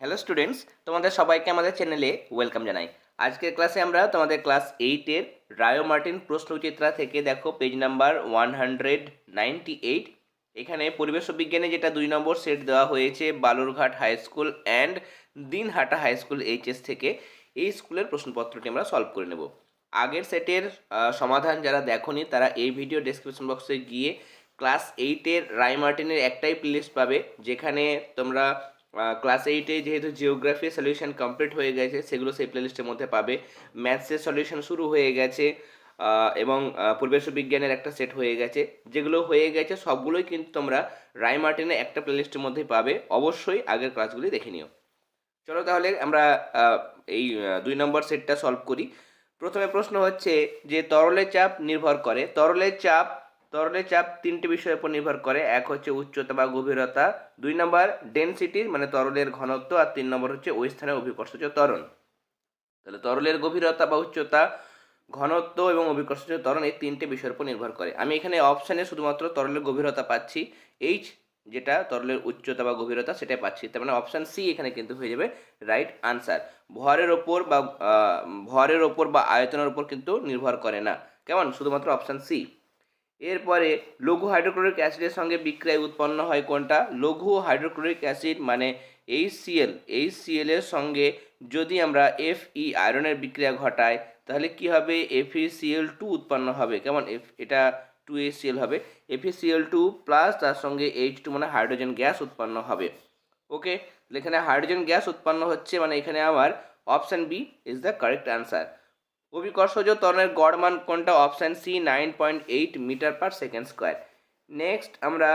Hello students তোমাদের সবাইকে আমাদের চ্যানেলে ওয়েলকাম জানাই। আজকের ক্লাসে আমরা তোমাদের ক্লাস এইটের রায়ো মার্টিন প্রশ্নচিত্রা থেকে দেখো page number one hundred ninety eight এখানে পরিবেশ বিজ্ঞানে যেটা দুই নম্বর সেট দেওয়া হয়েছে, Balurghat high school and Dinhata high school HS থেকে। এই স্কুলের প্রশ্নপত্রটি আমরা সলভ করে নেব। আগের সেটের সমাধান যারা দেখোনি, তারা এই ভিডিও ডেসক্রিপশন বক্সে গিয়ে ক্লাস এইটের রায় মার্টিনের একটাই প্লেলিস্ট পাবে, যেখানে তোমরা ক্লাস এইটে যেহেতু জিওগ্রাফি সলিউশন কমপ্লিট হয়ে গেছে, সেগুলো সেই প্লেলিস্টের মধ্যে পাবে। ম্যাথসের সলিউশন শুরু হয়ে গেছে এবং পরিবেশ বিজ্ঞানের একটা সেট হয়ে গেছে। যেগুলো হয়ে গেছে, সবগুলোই কিন্তু তোমরা রায় মার্টিনের একটা প্লেলিস্টের মধ্যেই পাবে। অবশ্যই আগের ক্লাসগুলি দেখে নিও। চলো তাহলে আমরা এই দুই নম্বর সেটটা সলভ করি। প্রথমে প্রশ্ন হচ্ছে যে তরলের চাপ নির্ভর করে। তরলের চাপ তরলের চাপ তিনটি বিষয়ের উপর নির্ভর করে। এক হচ্ছে উচ্চতা বা গভীরতা, দুই নম্বর ডেনসিটি মানে তরলের ঘনত্ব, আর তিন নম্বর হচ্ছে ওই স্থানে অভিকর্ষজ তরণ তাহলে তরলের গভীরতা বা উচ্চতা, ঘনত্ব এবং অভিকর্ষজ তরণ এই তিনটে বিষয়ের উপর নির্ভর করে। আমি এখানে অপশানে শুধুমাত্র তরলের গভীরতা পাচ্ছি এইচ যেটা তরলের উচ্চতা বা গভীরতা সেটাই পাচ্ছি। তার মানে অপশান সি এখানে কিন্তু হয়ে যাবে রাইট আনসার ভরের ওপর বা ভরের ওপর বা আয়তনের ওপর কিন্তু নির্ভর করে না। কেমন? শুধুমাত্র অপশান সি এরপরে লঘু হাইড্রোক্লোরিক অ্যাসিডের সঙ্গে বিক্রিয়ায় উৎপন্ন হয় কোনটা? লঘু হাইড্রোক্লোরিক অ্যাসিড মানে এইচসিএল এইচসিএল এর সঙ্গে যদি আমরা এফ ই আয়রনের বিক্রিয়া ঘটাই, তাহলে কি হবে? এফিসিএল টু উৎপন্ন হবে। কেমন? এফ এটা টু এসিএল হবে। এফিসিএল টু প্লাস তার সঙ্গে এইচ টু মানে হাইড্রোজেন গ্যাস উৎপন্ন হবে। ওকে এখানে হাইড্রোজেন গ্যাস উৎপন্ন হচ্ছে মানে এখানে আমার option B is the correct answer অভিকর্ষজ ত্বরণের গড় মান কোনটা? Option C, nine point eight metre per second square. Next আমরা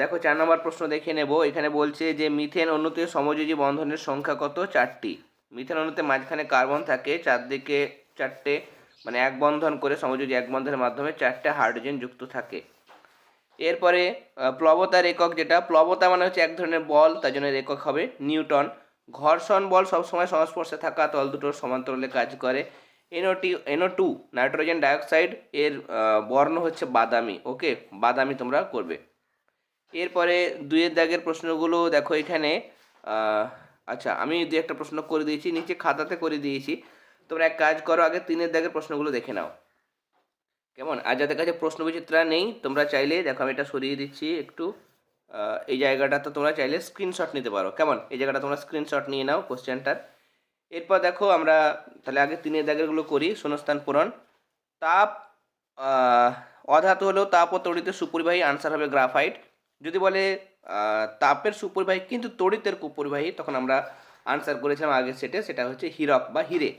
দেখো চার নম্বর প্রশ্ন দেখে নেব। এখানে বলছে যে মিথেন অণুতে সমযোজী বন্ধনের সংখ্যা কত? চারটি। মিথেন অণুতে মাঝখানে কার্বন থাকে, চারদিকে চারটে মানে এক বন্ধন করে সমযোজী এক বন্ধনের মাধ্যমে চারটে হাইড্রোজেন যুক্ত থাকে। এরপরে প্লবতার একক যেটা, প্লবতা মানে হচ্ছে এক ধরনের বল, তার জন্য একক হবে নিউটন। ঘর্ষণ বল সবসময় সংস্পর্শে থাকা তল দুটোর সমান্তরালে কাজ করে। NOT NO two nitrogen dioxide এর বর্ণ হচ্ছে বাদামি, ওকে? বাদামি তোমরা করবে। এরপরে দুইয়ের দাগের প্রশ্নগুলো দেখো এখানে। আচ্ছা আমি দু একটা প্রশ্ন করে দিয়েছি, নিচে খাতাতে করে দিয়েছি। তোমরা এক কাজ করো, আগে তিনের দাগের প্রশ্নগুলো দেখে নাও। কেমন? আর যাদের কাছে প্রশ্ন বিচিত্রা নেই, তোমরা চাইলে, দেখো আমি এটা সরিয়ে দিচ্ছি একটু। এই জায়গাটা তো তোমরা চাইলে স্ক্রিনশট নিতে পারো। কেমন? এই জায়গাটা তোমরা স্ক্রিনশট নিয়ে নাও কোশ্চেনটার এরপর দেখো আমরা তাহলে আগে তিনের দাগেরগুলো করি, শূন্যস্থান পূরণ। তাপ অধাতু হলেও তাপ ও তড়িতের সুপরিবাহী আনসার হবে গ্রাফাইট যদি বলে তাপের সুপরিবাহী কিন্তু তড়িতের কুপরিবাহী, তখন আমরা আনসার করেছিলাম আগের সেটে সেটা হচ্ছে হিরক বা হিরে।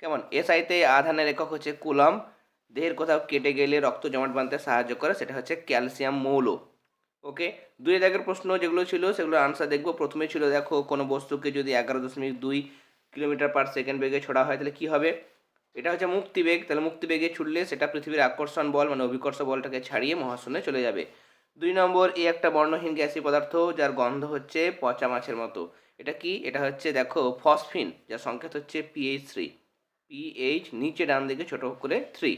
কেমন? এসআইতে আধানের একক হচ্ছে কুলম দেহের কোথাও কেটে গেলে রক্ত জমাট বাঁধতে সাহায্য করে, সেটা হচ্ছে ক্যালসিয়াম মৌল। ওকে? দুই দাগের প্রশ্ন যেগুলো ছিল সেগুলো আনসার দেখব। প্রথমে ছিল, দেখো, কোনো বস্তুকে যদি এগারো দশমিক দুই কিলোমিটার পার সেকেন্ড বেগে ছোড়া হয়, তাহলে কী হবে? এটা হচ্ছে মুক্তিবেগ। তাহলে মুক্তিবেগে ছুটলে সেটা পৃথিবীর আকর্ষণ বল মানে অভিকর্ষ বলটাকে ছাড়িয়ে মহাশূন্যে চলে যাবে। দুই নম্বর, এই একটা বর্ণহীন গ্যাসি পদার্থ যার গন্ধ হচ্ছে পচা মাছের মতো। এটা কি? এটা হচ্ছে, দেখো ফসফিন যার সংকেত হচ্ছে পিএইচ থ্রি পিএইচ নিচে ডান দিকে ছোট করে থ্রি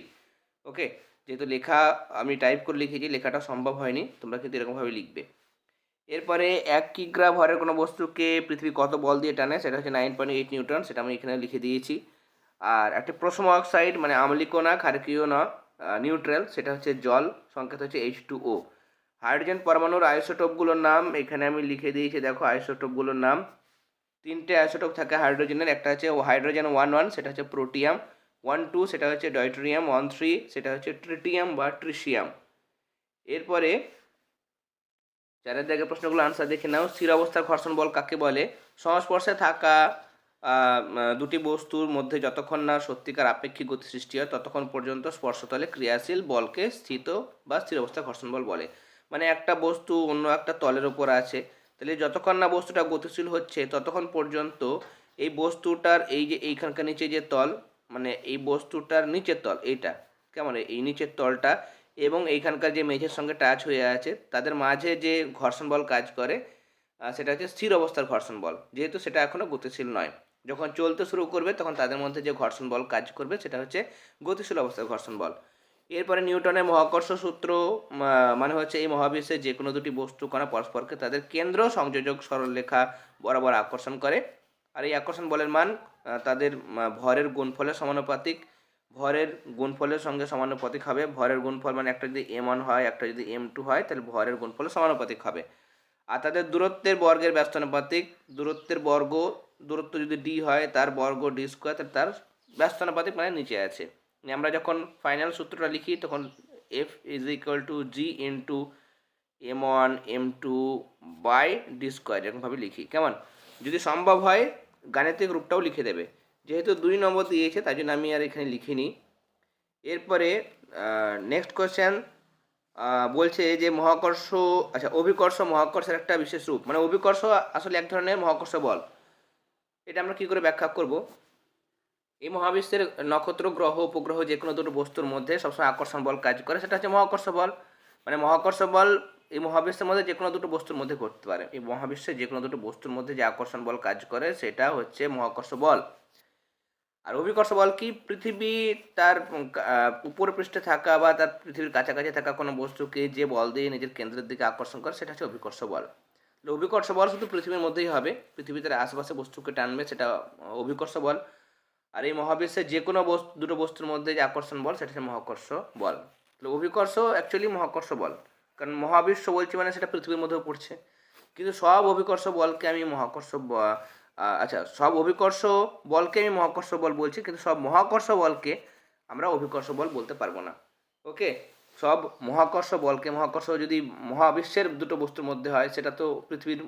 ওকে? যেহেতু লেখা আমি টাইপ করে লিখেছি, লেখাটা সম্ভব হয়নি, তোমরা কিন্তু এরকমভাবে লিখবে। এরপরে এক কিগ্রা ভরের কোনো বস্তুকে পৃথিবী কত বল দিয়ে টানে, সেটা হচ্ছে নাইন পয়েন্ট এইট নিউটন, সেটা আমি এখানে লিখে দিয়েছি। আর একটা প্রসম অক্সাইড মানে আমলিকো না না নিউট্রাল সেটা হচ্ছে জল, সংকেত হচ্ছে এইচ টু ও হাইড্রোজেন পরমাণুর আইসোটোপগুলোর নাম, এখানে আমি লিখে দিয়েছি, দেখো আইসোটোপগুলোর নাম। তিনটে আইসোটোপ থাকে হাইড্রোজেনের একটা হচ্ছে হাইড্রোজেন ওয়ান ওয়ান সেটা হচ্ছে প্রোটিয়াম ওয়ান টু সেটা হচ্ছে ডয়ট্রিয়াম ওয়ান থ্রি সেটা হচ্ছে ট্রিটিয়াম বা ট্রিশিয়াম এরপরে চারের দাগের প্রশ্নগুলো আনসার দেখে নাও, স্থির অবস্থার ঘর্ষণ বল কাকে বলে? সংস্পর্শে থাকা দুটি বস্তুর মধ্যে যতক্ষণ না সত্যিকার আপেক্ষিক গতি সৃষ্টি হয়, ততক্ষণ পর্যন্ত স্পর্শতলে ক্রিয়াশীল বলকে স্থিত বা স্থির অবস্থা ঘর্ষণ বল বলে। মানে একটা বস্তু অন্য একটা তলের ওপর আছে, তাহলে যতক্ষণ না বস্তুটা গতিশীল হচ্ছে, ততক্ষণ পর্যন্ত এই বস্তুটার এই যে এইখানকার নিচে যে তল মানে এই বস্তুটার নিচের তল, এইটা, কেমন? এই নিচের তলটা এবং এইখানকার যে মেঝের সঙ্গে টাচ হয়ে আছে, তাদের মাঝে যে ঘর্ষণ বল কাজ করে সেটা হচ্ছে স্থির অবস্থার ঘর্ষণ বল। যেহেতু সেটা এখনও গতিশীল নয়। যখন চলতে শুরু করবে, তখন তাদের মধ্যে যে ঘর্ষণ বল কাজ করবে, সেটা হচ্ছে গতিশীল অবস্থার ঘর্ষণ বল। এরপরে নিউটনের মহাকর্ষ সূত্র মানে হচ্ছে এই মহাবিশ্বের যে কোনো দুটি বস্তু কণা পরস্পরকে তাদের কেন্দ্র সংযোজক সরলরেখা বরাবর আকর্ষণ করে। আর এই আকর্ষণ বলের মান তাদের ভরের গুণফলের সমানুপাতিক, ভরের গুণফলের সঙ্গে সমানুপাতিক হবে। ভরের গুণফল মানে একটা যদি এম ওয়ান হয়, একটা যদি এম টু হয়, তাহলে ভরের গুণফলের সমানুপাতিক হবে। আর তাদের দূরত্বের বর্গের ব্যস্তানুপাতিক, দূরত্বের বর্গ, দূরত্ব যদি ডি হয়, তার বর্গ ডি স্কোয়ার তাহলে তার ব্যস্তানুপাতিক মানে নিচে আছে। মানে আমরা যখন ফাইনাল সূত্রটা লিখি, তখন F is equal to G into M one M two by D D square এরকমভাবে লিখি। কেমন? যদি সম্ভব হয় গাণিতিক রূপটাও লিখে দেবে। যেহেতু দুই নম্বর দিয়েছে, তাই জন্য আমি আর এখানে লিখিনি। এরপরে নেক্সট কোয়েশ্চেন বলছে যে মহাকর্ষ আচ্ছা অভিকর্ষ মহাকর্ষের একটা বিশেষ রূপ। মানে অভিকর্ষ আসলে এক ধরনের মহাকর্ষ বল। এটা আমরা কি করে ব্যাখ্যা করব? এই মহাবিশ্বের নক্ষত্র, গ্রহ, উপগ্রহ যে কোনো দুটো বস্তুর মধ্যে সবসময় আকর্ষণ বল কাজ করে। সেটা হচ্ছে মহাকর্ষ বল। মানে মহাকর্ষ বল এই মহাবিশ্বের মধ্যে যে কোনো দুটো বস্তুর মধ্যে ঘটতে পারে। এই মহাবিশ্বের যে কোনো দুটো বস্তুর মধ্যে যে আকর্ষণ বল কাজ করে, সেটা হচ্ছে মহাকর্ষ বল। আর অভিকর্ষ বল কি? পৃথিবী তার উপর পৃষ্ঠে থাকা বা তার পৃথিবীর কাছাকাছি থাকা কোনো বস্তুকে যে বল দিয়ে নিজের কেন্দ্রের দিকে আকর্ষণ করে, সেটা হচ্ছে অভিকর্ষ বল। অভিকর্ষ বল শুধু পৃথিবীর মধ্যেই হবে। পৃথিবী তার আশেপাশে বস্তুকে টানবে, সেটা অভিকর্ষ বল। আর এই মহাবিশ্বের যে কোনো বস্তু দুটো বস্তুর মধ্যে যে আকর্ষণ বল, সেটা হচ্ছে মহাকর্ষ বল। অভিকর্ষ অ্যাকচুয়ালি মহাকর্ষ বল। কারণ মহাবিশ্ব বলছি মানে সেটা পৃথিবীর মধ্যেও পড়ছে। কিন্তু সব অভিকর্ষ বলকে আমি মহাকর্ষ আচ্ছা সব অভিকর্ষ বলকে আমি মহাকর্ষ বল বলছি, কিন্তু সব মহাকর্ষ বলকে আমরা অভিকর্ষ বল বলতে পারব না। ওকে? সব মহাকর্ষ বলকে, মহাকর্ষ যদি মহাবিশ্বের দুটো বস্তুর মধ্যে হয়, সেটা তো পৃথিবীর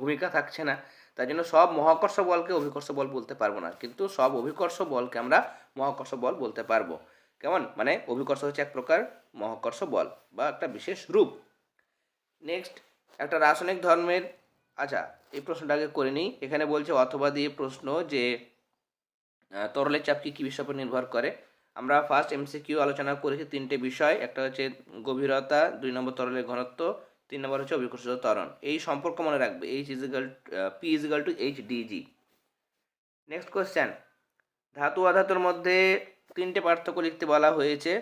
ভূমিকা থাকছে না। তাই জন্য সব মহাকর্ষ বলকে অভিকর্ষ বল বলতে পারব না। কিন্তু সব অভিকর্ষ বলকে আমরা মহাকর্ষ বল বলতে পারব। কেমন? মানে অভিকর্ষ হচ্ছে এক প্রকার মহাকর্ষ বল বা একটা বিশেষ রূপ। নেক্সট একটা রাসায়নিক ধর্মের আচ্ছা এই প্রশ্নটা আগে করে নিই। এখানে বলছে অথবা দিয়ে প্রশ্ন যে তরলের চাপ কি, কী বিষয়ের উপর নির্ভর করে? আমরা ফার্স্ট এমসিকিউ আলোচনা করেছি তিনটে বিষয়। একটা হচ্ছে গভীরতা, দুই নম্বর তরলের ঘনত্ব, তিন নম্বর হচ্ছে অভিকর্ষিত তরণ এই সম্পর্ক মনে রাখবে H is equal P is equal to H DG next question ধাতু অধাতুর মধ্যে তিনটে পার্থক্য লিখতে বলা হয়েছে।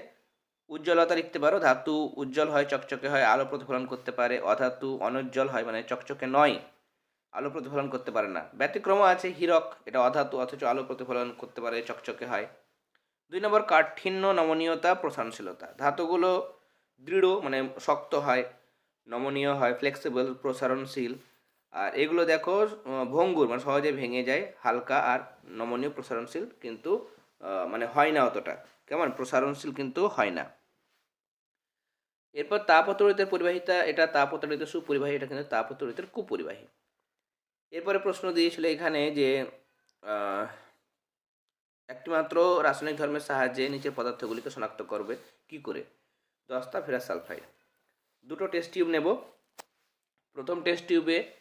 উজ্জ্বলতা লিখতে পারো, ধাতু উজ্জ্বল হয়, চকচকে হয়, আলো প্রতিফলন করতে পারে, অধাতু অনুজ্জ্বল হয় মানে চকচকে নয়, আলো প্রতিফলন করতে পারে না। ব্যতিক্রম আছে, হীরক, এটা অধাতু অথচ আলো প্রতিফলন করতে পারে, চকচকে হয়। দুই নম্বর, কাঠিন্য নমনীয়তা প্রসারণশীলতা ধাতুগুলো দৃঢ় মানে শক্ত হয়, নমনীয় হয় ফ্লেক্সিবল প্রসারণশীল। আর এগুলো দেখো ভঙ্গুর মানে সহজে ভেঙে যায়, হালকা আর নমনীয়, প্রসারণশীল, কিন্তু মানে হয় না অতটা। কেমন? প্রসারণশীল কিন্তু হয় না। এরপর তাপতরিতের পরিবাহিতা, এটা তাপতরিত সুপরিবাহী, এটা কিন্তু তাপতরিতের কুপরিবাহী। এরপরে প্রশ্ন দিয়েছিল এখানে যে একটিমাত্র রাসায়নিক ধর্মের সাহায্যে নিচের পদার্থগুলিকে শনাক্ত করবে। কি করে? দস্তা ফেরা সালফাইড। দুটো টেস্ট টিউব নেব। প্রথম টেস্ট টিউবে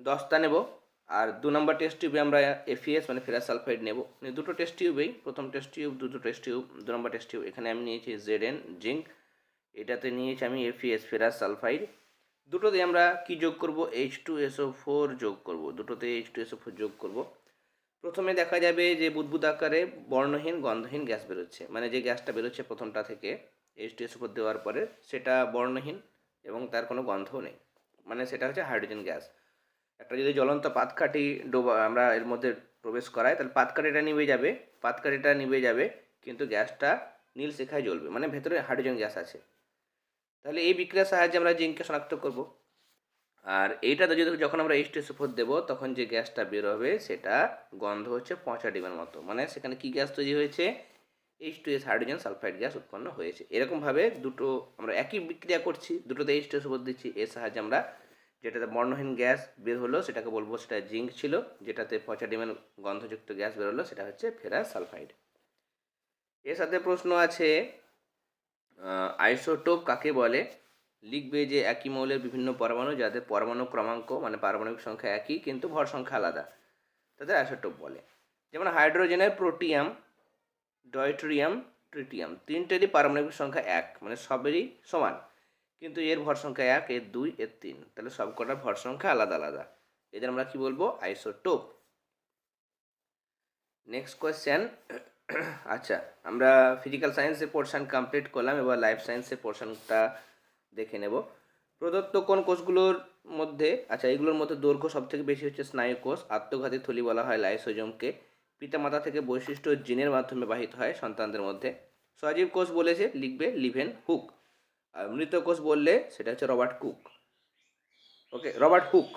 দস্তা নেব। আর দু নম্বর টেস্ট টিউবে আমরা এফিএস মানে ফেরাস সালফাইড নেব। দুটো টেস্ট টিউবেই প্রথম টেস্ট টিউব দুটো টেস্ট টিউব দু নম্বর টেস্ট টিউব এখানে আমি নিয়েছি জেড এন জিঙ্ক এটাতে নিয়েছি আমি এফিএস ফেরাস সালফাইড দুটোতে আমরা কি যোগ করব? এইচ টু এসও ফোর যোগ করব। দুটোতে এইচ টু এসও ফোর যোগ করব। প্রথমে দেখা যাবে যে বুদবুদ আকারে বর্ণহীন, গন্ধহীন গ্যাস বেরোচ্ছে। মানে যে গ্যাসটা বেরোচ্ছে প্রথমটা থেকে এইচ টু এসও ফোর দেওয়ার পরে, সেটা বর্ণহীন এবং তার কোনো গন্ধও নেই। মানে সেটা হচ্ছে হাইড্রোজেন গ্যাস একটা যদি জ্বলন্ত পাতকাঠি ডোবা আমরা এর মধ্যে প্রবেশ করাই, তাহলে পাতকাঠিটা নিভে যাবে, পাতকাঠিটা নিভে যাবে, কিন্তু গ্যাসটা নীল শেখায় জ্বলবে মানে ভেতরে হাইড্রোজেন গ্যাস আছে। তাহলে এই বিক্রিয়ার সাহায্যে আমরা জিঙ্ককে শনাক্ত করব। আর এইটাতে যদি যখন আমরা এইচ টু ফোর দেবো, তখন যে গ্যাসটা বের হবে, সেটা গন্ধ হচ্ছে পচা ডিমের মতো। মানে সেখানে কি গ্যাস তৈরি হয়েছে? H two S hydrogen sulphide gas উৎপন্ন হয়েছে। এরকমভাবে দুটো আমরা একই বিক্রিয়া করছি, দুটোতে এইচ টু এস দিচ্ছি, এর সাহায্যে আমরা যেটাতে বর্ণহীন গ্যাস বের হলো, সেটাকে বলব সেটা জিঙ্ক ছিল, যেটাতে পচা ডিমের গন্ধযুক্ত গ্যাস বের হলো, সেটা হচ্ছে ফেরাস সালফাইড এর সাথে প্রশ্ন আছে আইসোটোপ কাকে বলে? লিখবে যে একই মৌলের বিভিন্ন পরমাণু, যাদের পরমাণু ক্রমাঙ্ক মানে পারমাণবিক সংখ্যা একই, কিন্তু ভর সংখ্যা আলাদা। তাদের আইসোটোপ বলে। যেমন হাইড্রোজেনের প্রোটিয়াম, ডয়ট্রিয়াম, ট্রিটিয়াম, তিনটেরই পারমাণবিক সংখ্যা এক মানে সবেরই সমান। কিন্তু এর ভর সংখ্যা এক, এর দুই, এর তিন। তাহলে সবকটার ভর সংখ্যা আলাদা আলাদা। এদের আমরা কি বলব? আইসোটোপ নেক্সট কোয়েশ্চেন আচ্ছা আমরা ফিজিক্যাল সায়েন্সের পোর্শন কমপ্লিট করলাম, এবার লাইফ সায়েন্সের পোর্শনটা দেখে নেব। প্রদত্ত কোন কোষগুলোর মধ্যে আচ্ছা এগুলোর মধ্যে দৈর্ঘ্য সব থেকে বেশি হচ্ছে স্নায়ু কোষ, আত্মঘাতী থলি বলা হয় লাইসোজোমকে পিতামাতা থেকে বৈশিষ্ট্য জিনের মাধ্যমে বাহিত হয় সন্তানদের মধ্যে। সজীব কোষ বলেছে, লিখবে লিভেন হুক। মৃত কোষ বললে সেটা হচ্ছে Robert Hooke. Okay Robert Hooke.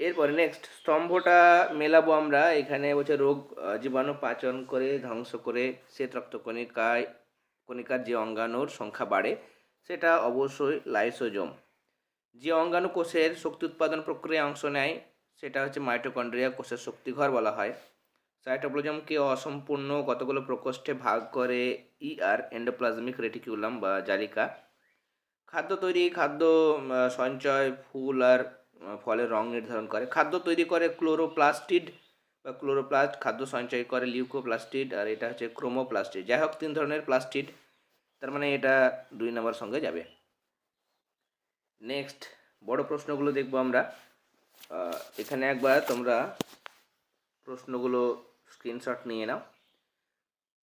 এরপরে নেক্সট স্তম্ভটা মেলাবো আমরা। এখানে বলছে রোগ জীবাণু পাচন করে, ধ্বংস করে শ্বেত রক্তকণিকায় কণিকার যে অঙ্গাণুর সংখ্যা বাড়ে, সেটা অবশ্যই লাইসোজোম যে অঙ্গাণু কোষের শক্তি উৎপাদন প্রক্রিয়ায় অংশ নেয়, সেটা হচ্ছে মাইটোকন্ড্রিয়া কোষের শক্তিঘর বলা হয়। সাইটোপ্লাজমকে অসম্পূর্ণ কতগুলো প্রকোষ্ঠে ভাগ করে ই আর এন্ডোপ্লাজমিক রেটিকিউলাম বা জালিকা। খাদ্য তৈরি, খাদ্য সঞ্চয়, ফুল আর ফলের রং নির্ধারণ করে। খাদ্য তৈরি করে ক্লোরোপ্লাস্টিড বা ক্লোরোপ্লাস্ট, খাদ্য সঞ্চয় করে লিউকোপ্লাস্টিড আর এটা হচ্ছে ক্রোমোপ্লাস্টিড। যাই হোক, তিন ধরনের প্লাস্টিড, তার মানে এটা দুই নম্বর সঙ্গে যাবে। নেক্সট, বড় প্রশ্নগুলো দেখব আমরা। এখানে একবার তোমরা প্রশ্নগুলো স্ক্রিনশট নিয়ে নাও।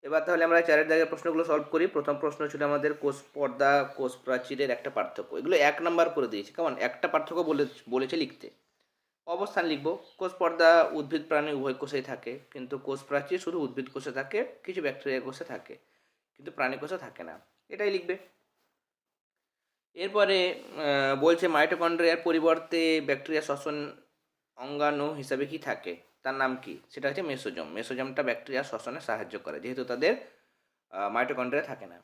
এবার তাহলে আমরা চারের দাগের প্রশ্নগুলো সলভ করি। প্রথম প্রশ্ন ছিল আমাদের কোষ পর্দা, কোষ প্রাচীরের একটা পার্থক্য। এগুলো এক নাম্বার করে দিয়েছে। কেমন? একটা পার্থক্য বলে, বলেছে লিখতে। অবস্থান লিখব। কোষ পর্দা উদ্ভিদ প্রাণী উভয় কোষেই থাকে। কিন্তু কোষ প্রাচীর শুধু উদ্ভিদ কোষে থাকে, কিছু ব্যাকটেরিয়া কোষে থাকে। কিন্তু প্রাণী কোষে থাকে না। এটাই লিখবে। এরপরে বলছে মাইটোকন্ড্রিয়ার পরিবর্তে ব্যাকটেরিয়া শ্বসন অঙ্গাণু হিসাবে কি থাকে? তার নাম কি? সেটা হচ্ছে মেসোজম। মেসোজমটা ব্যাকটেরিয়া শ্বসনে সাহায্য করে, যেহেতু তাদের মাইটোকন্ড্রিয়া থাকে না।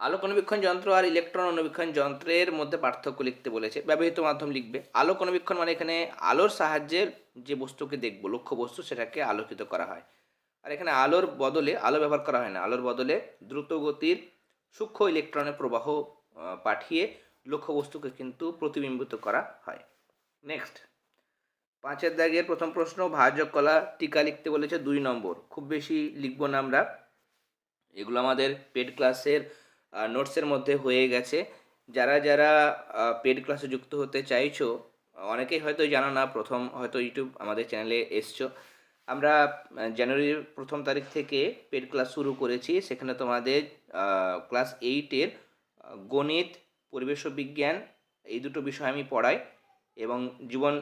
আলোক অনুবীক্ষণ যন্ত্র আর ইলেকট্রন অনুবীক্ষণ যন্ত্রের মধ্যে পার্থক্য লিখতে বলেছে। ব্যবহৃত মাধ্যম লিখবে। আলোক অনুবীক্ষণ মানে এখানে আলোর সাহায্যে যে বস্তুকে দেখব, লক্ষ্য বস্তু, সেটাকে আলোকিত করা হয়। আর এখানে আলোর বদলে, আলো ব্যবহার করা হয় না। আলোর বদলে দ্রুত গতির সূক্ষ্ম ইলেকট্রনের প্রবাহ পাঠিয়ে লক্ষ্য বস্তুকে কিন্তু প্রতিবিম্বিত করা হয়। নেক্সট পাঁচের দাগের প্রথম প্রশ্ন, ভাজক কলা টিকা লিখতে বলেছে দুই নম্বর। খুব বেশি লিখব না আমরা। এগুলো আমাদের পেড ক্লাসের নোটসের মধ্যে হয়ে গেছে। যারা যারা পেড ক্লাসে যুক্ত হতে চাইছো, অনেকেই হয়তো জানো না, প্রথম হয়তো ইউটিউব আমাদের চ্যানেলে এসছো। আমরা জানুয়ারির প্রথম তারিখ থেকে পেড ক্লাস শুরু করেছি। সেখানে তোমাদের ক্লাস এইটের গণিত, পরিবেশ বিজ্ঞান, এই দুটো বিষয় আমি পড়াই। এবং জীবন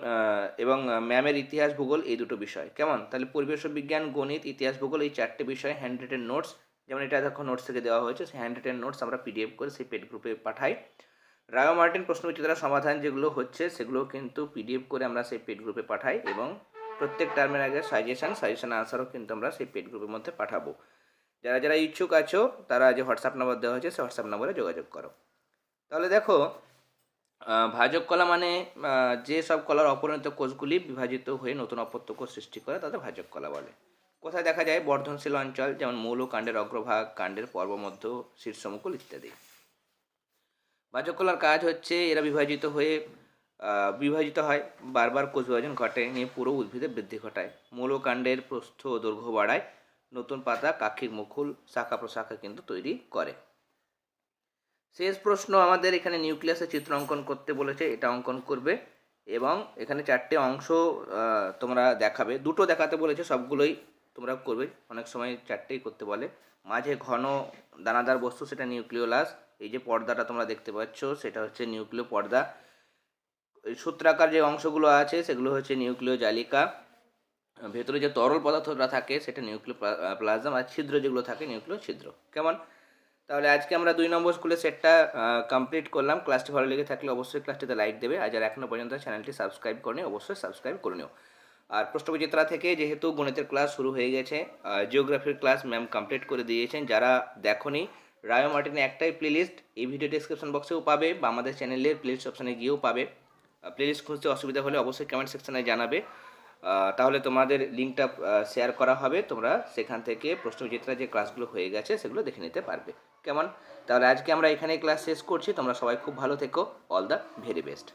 এবং ম্যামের ইতিহাস, ভূগোল এই দুটো বিষয়। কেমন? তাহলে পরিবেশ বিজ্ঞান, গণিত, ইতিহাস, ভূগোল এই চারটে বিষয় হ্যান্ড রিটেন নোটস যেমন এটা দেখো নোটস থেকে দেওয়া হয়েছে, সেই হ্যান্ড রিটেন নোটস আমরা পিডিএফ করে সেই পেড গ্রুপে পাঠাই। রায় মার্টিন প্রশ্নবিচিত্রা সমাধান যেগুলো হচ্ছে, সেগুলো কিন্তু পিডিএফ করে আমরা সেই পেড গ্রুপে পাঠাই এবং প্রত্যেক টার্মের আগে সাজেশন সাজেশান আনসারও কিন্তু আমরা সেই পেড গ্রুপের মধ্যে পাঠাবো। যারা যারা ইচ্ছুক আছো, তারা যে হোয়াটসঅ্যাপ নাম্বার দেওয়া হয়েছে, সেই হোয়াটসঅ্যাপ নম্বরে যোগাযোগ করো। তাহলে দেখো ভাজক কলা মানে যে সব কলার অপরিণত কোষগুলি বিভাজিত হয়ে নতুন অপত্য কোষ সৃষ্টি করে, তাদের ভাজক কলা বলে। কোথায় দেখা যায়? বর্ধনশীল অঞ্চল, যেমন মূল কাণ্ডের অগ্রভাগ, কাণ্ডের পর্বমধ্য শীর্ষমুকুল ইত্যাদি। ভাজক কলার কাজ হচ্ছে, এরা বিভাজিত হয়ে বিভাজিত হয়, বারবার কোষ বিভাজন ঘটে, নিয়ে পুরো উদ্ভিদে বৃদ্ধি ঘটায়। মূল কাণ্ডের প্রস্থ দৈর্ঘ্য বাড়ায়, নতুন পাতা, কাক্ষিক মুকুল, শাখা প্রশাখা কিন্তু তৈরি করে। শেষ প্রশ্ন আমাদের এখানে নিউক্লিয়াসের চিত্র অঙ্কন করতে বলেছে, এটা অঙ্কন করবে। এবং এখানে চারটে অংশ তোমরা দেখাবে। দুটো দেখাতে বলেছে, সবগুলোই তোমরা করবে। অনেক সময় চারটেই করতে বলে। মাঝে ঘন দানাদার বস্তু, সেটা নিউক্লিওলাস। এই যে পর্দাটা তোমরা দেখতে পাচ্ছ, সেটা হচ্ছে নিউক্লিয় পর্দা। সূত্রাকার যে অংশগুলো আছে, সেগুলো হচ্ছে নিউক্লিয় জালিকা ভেতরে যে তরল পদার্থটা থাকে, সেটা নিউক্লিয় প্লাজম আর ছিদ্র যেগুলো থাকে, নিউক্লিয় ছিদ্র। কেমন? তাহলে আজকে আমরা দুই নম্বর স্কুলের সেটটা কমপ্লিট করলাম। ক্লাসটি ভালো লেগে থাকলে অবশ্যই ক্লাসটিতে লাইক দেবে। আর যারা এখনও পর্যন্ত চ্যানেলটি সাবস্ক্রাইব করেনি, অবশ্যই সাবস্ক্রাইব করে নিও। আর প্রশ্নবিচিত্রা থেকে যেহেতু গণিতের ক্লাস শুরু হয়ে গেছে জিওগ্রাফির ক্লাস ম্যাম কমপ্লিট করে দিয়েছেন। যারা দেখোনি, রায়ো মার্টিনের একটাই প্লেলিস্ট এই ভিডিও ডিসক্রিপশন বক্সেও পাবে বা আমাদের চ্যানেলের প্লেলিস্ট অপশানে গিয়েও পাবে। প্লেলিস্ট খুঁজতে অসুবিধা হলে অবশ্যই কমেন্ট সেকশানে জানাবে। তাহলে তোমাদের লিঙ্কটা শেয়ার করা হবে। তোমরা সেখান থেকে প্রশ্নবিচিত্রা যে ক্লাসগুলো হয়ে গেছে, সেগুলো দেখে নিতে পারবে। কেমন? তাহলে আজকে আমরা এখানে ক্লাস শেষ করছি। তোমরা সবাই খুব ভালো থেকো। All the very best